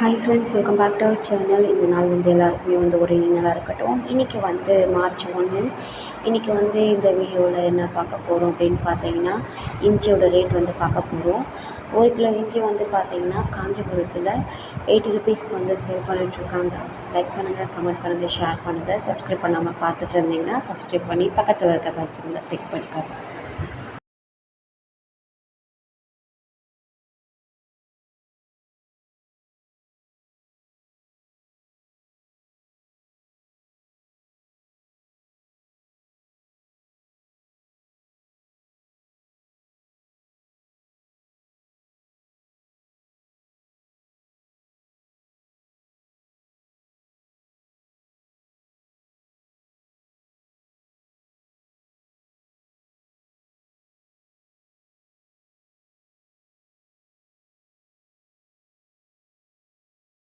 Hi friends welcome back to our channel இந்த நாள் வந்து எல்லாருக்குமே வந்து ஒரு நாளாக இருக்கட்டும். இன்றைக்கி வந்து மார்ச் ஒன்று இன்றைக்கி வந்து இந்த வீடியோவில் என்ன பார்க்க போகிறோம் அப்படின்னு பார்த்தீங்கன்னா இஞ்சியோட ரேட் வந்து பார்க்க போகிறோம் ஒரு கிலோ இஞ்சி வந்து பார்த்தீங்கன்னா காஞ்சிபுரத்தில் எயிட்டி ருபீஸ்க்கு வந்து சேல் பண்ணிகிட்ருக்காங்க லைக் பண்ணுங்கள் கமெண்ட் பண்ணுங்கள் ஷேர் பண்ணுங்கள் சப்ஸ்கிரைப் பண்ணாமல் பார்த்துட்டு இருந்தீங்கன்னா சப்ஸ்கிரைப் பண்ணி பக்கத்தில் இருக்க பெல் சிம்பிளை கிளிக் பண்ணிக்கோங்க.